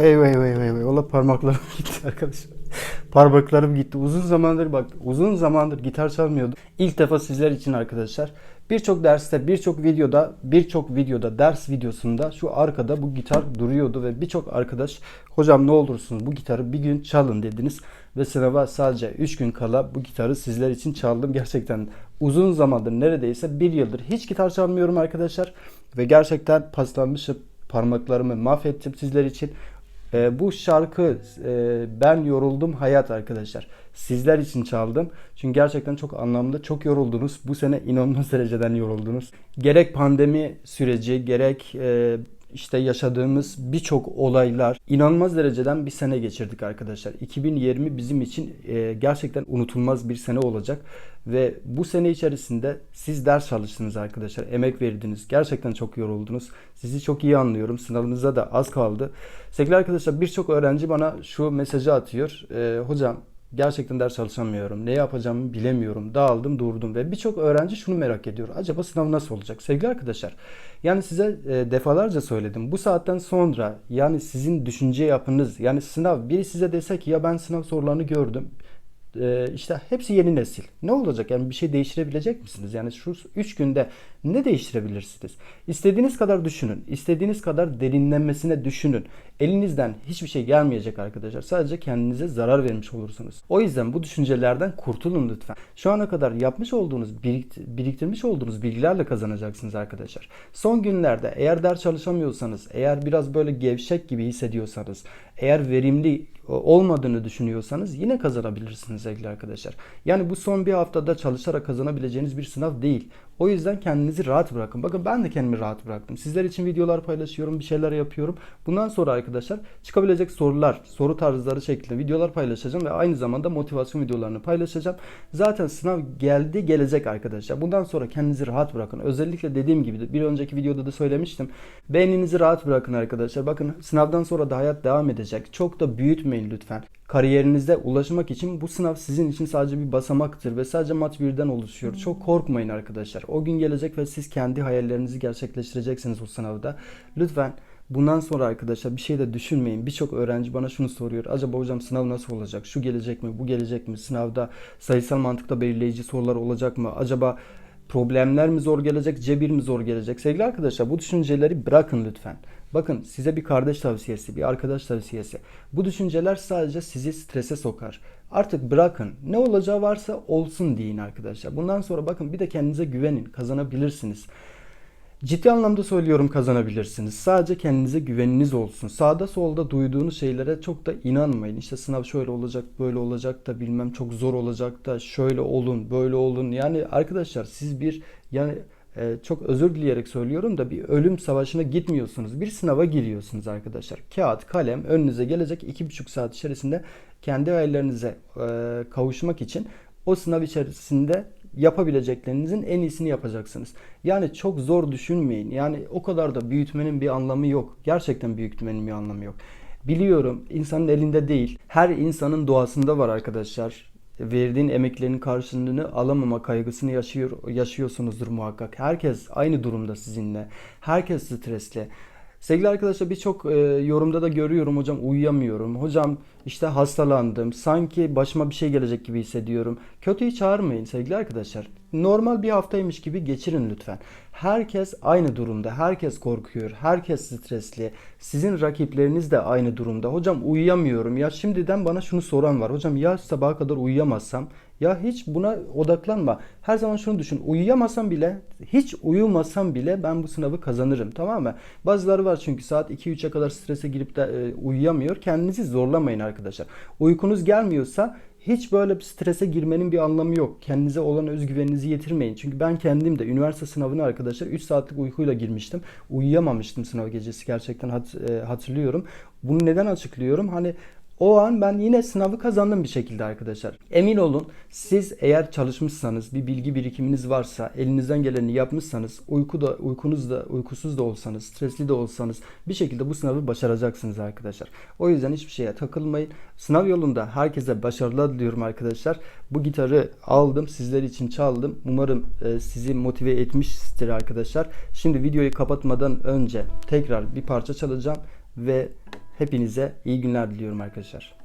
Eyvah eyvah eyvah eyvah. Valla parmaklarım gitti arkadaşlar. Parmaklarım gitti. Uzun zamandır bak uzun zamandır gitar çalmıyordum. İlk defa sizler için arkadaşlar. Birçok derste, birçok videoda, birçok videoda, ders videosunda şu arkada bu gitar duruyordu ve birçok arkadaş hocam ne olursunuz bu gitarı bir gün çalın dediniz ve sınava sadece 3 gün kala bu gitarı sizler için çaldım. Gerçekten uzun zamandır neredeyse bir yıldır hiç gitar çalmıyorum arkadaşlar ve gerçekten paslanmışım parmaklarımı mahvettim sizler için. Ee, bu şarkı e, ben yoruldum hayat arkadaşlar. Sizler için çaldım. Çünkü gerçekten çok anlamlı, çok yoruldunuz. Bu sene inanılmaz dereceden yoruldunuz. Gerek pandemi süreci, gerek e, işte yaşadığımız birçok olaylar inanılmaz dereceden bir sene geçirdik arkadaşlar. 2020 bizim için e, gerçekten unutulmaz bir sene olacak ve bu sene içerisinde siz ders çalıştınız arkadaşlar. Emek verdiniz. Gerçekten çok yoruldunuz. Sizi çok iyi anlıyorum. Sınavınıza da az kaldı. Sevgili arkadaşlar birçok öğrenci bana şu mesajı atıyor. E, hocam Gerçekten ders çalışamıyorum. Ne yapacağımı bilemiyorum. Dağıldım durdum ve birçok öğrenci şunu merak ediyor. Acaba sınav nasıl olacak? Sevgili arkadaşlar yani size e, defalarca söyledim. Bu saatten sonra yani sizin düşünce yapınız yani sınav biri size dese ki ya ben sınav sorularını gördüm. E, işte hepsi yeni nesil. Ne olacak? Yani bir şey değiştirebilecek misiniz? Yani şu 3 günde ne değiştirebilirsiniz? İstediğiniz kadar düşünün. istediğiniz kadar derinlenmesine düşünün. Elinizden hiçbir şey gelmeyecek arkadaşlar. Sadece kendinize zarar vermiş olursunuz. O yüzden bu düşüncelerden kurtulun lütfen. Şu ana kadar yapmış olduğunuz, birikt- biriktirmiş olduğunuz bilgilerle kazanacaksınız arkadaşlar. Son günlerde eğer ders çalışamıyorsanız, eğer biraz böyle gevşek gibi hissediyorsanız, eğer verimli olmadığını düşünüyorsanız yine kazanabilirsiniz sevgili arkadaşlar. Yani bu son bir haftada çalışarak kazanabileceğiniz bir sınav değil. O yüzden kendinizi rahat bırakın. Bakın ben de kendimi rahat bıraktım. Sizler için videolar paylaşıyorum, bir şeyler yapıyorum. Bundan sonra arkadaşlar çıkabilecek sorular, soru tarzları şeklinde videolar paylaşacağım ve aynı zamanda motivasyon videolarını paylaşacağım. Zaten sınav geldi gelecek arkadaşlar. Bundan sonra kendinizi rahat bırakın. Özellikle dediğim gibi bir önceki videoda da söylemiştim. Beyninizi rahat bırakın arkadaşlar. Bakın sınavdan sonra da hayat devam edecek. Çok da büyütmeyin lütfen kariyerinizde ulaşmak için bu sınav sizin için sadece bir basamaktır ve sadece mat birden oluşuyor. Çok korkmayın arkadaşlar. O gün gelecek ve siz kendi hayallerinizi gerçekleştireceksiniz o sınavda. Lütfen bundan sonra arkadaşlar bir şey de düşünmeyin. Birçok öğrenci bana şunu soruyor. Acaba hocam sınav nasıl olacak? Şu gelecek mi? Bu gelecek mi? Sınavda sayısal mantıkta belirleyici sorular olacak mı? Acaba problemler mi zor gelecek, cebir mi zor gelecek? Sevgili arkadaşlar bu düşünceleri bırakın lütfen. Bakın size bir kardeş tavsiyesi, bir arkadaş tavsiyesi. Bu düşünceler sadece sizi strese sokar. Artık bırakın. Ne olacağı varsa olsun deyin arkadaşlar. Bundan sonra bakın bir de kendinize güvenin. Kazanabilirsiniz. Ciddi anlamda söylüyorum kazanabilirsiniz. Sadece kendinize güveniniz olsun. Sağda solda duyduğunuz şeylere çok da inanmayın. İşte sınav şöyle olacak, böyle olacak da bilmem çok zor olacak da şöyle olun, böyle olun. Yani arkadaşlar siz bir yani e, çok özür dileyerek söylüyorum da bir ölüm savaşına gitmiyorsunuz. Bir sınava giriyorsunuz arkadaşlar. Kağıt, kalem önünüze gelecek iki buçuk saat içerisinde kendi hayallerinize e, kavuşmak için o sınav içerisinde yapabileceklerinizin en iyisini yapacaksınız. Yani çok zor düşünmeyin. Yani o kadar da büyütmenin bir anlamı yok. Gerçekten büyütmenin bir anlamı yok. Biliyorum insanın elinde değil. Her insanın doğasında var arkadaşlar verdiğin emeklerin karşılığını alamama kaygısını yaşıyor yaşıyorsunuzdur muhakkak. Herkes aynı durumda sizinle. Herkes stresli. Sevgili arkadaşlar birçok e, yorumda da görüyorum hocam uyuyamıyorum. Hocam işte hastalandım. Sanki başıma bir şey gelecek gibi hissediyorum. Kötüyü çağırmayın sevgili arkadaşlar. Normal bir haftaymış gibi geçirin lütfen. Herkes aynı durumda. Herkes korkuyor. Herkes stresli. Sizin rakipleriniz de aynı durumda. Hocam uyuyamıyorum. Ya şimdiden bana şunu soran var. Hocam ya sabaha kadar uyuyamazsam ya hiç buna odaklanma. Her zaman şunu düşün. Uyuyamasam bile, hiç uyumasam bile ben bu sınavı kazanırım. Tamam mı? Bazıları var çünkü saat 2-3'e kadar strese girip de e, uyuyamıyor. Kendinizi zorlamayın arkadaşlar. Uykunuz gelmiyorsa hiç böyle bir strese girmenin bir anlamı yok. Kendinize olan özgüveninizi yitirmeyin. Çünkü ben kendim de üniversite sınavına arkadaşlar 3 saatlik uykuyla girmiştim. Uyuyamamıştım sınav gecesi gerçekten hat, e, hatırlıyorum. Bunu neden açıklıyorum? Hani o an ben yine sınavı kazandım bir şekilde arkadaşlar. Emin olun siz eğer çalışmışsanız, bir bilgi birikiminiz varsa, elinizden geleni yapmışsanız, uyku da uykunuz da uykusuz da olsanız, stresli de olsanız bir şekilde bu sınavı başaracaksınız arkadaşlar. O yüzden hiçbir şeye takılmayın. Sınav yolunda herkese başarılar diliyorum arkadaşlar. Bu gitarı aldım, sizler için çaldım. Umarım e, sizi motive etmiştir arkadaşlar. Şimdi videoyu kapatmadan önce tekrar bir parça çalacağım ve Hepinize iyi günler diliyorum arkadaşlar.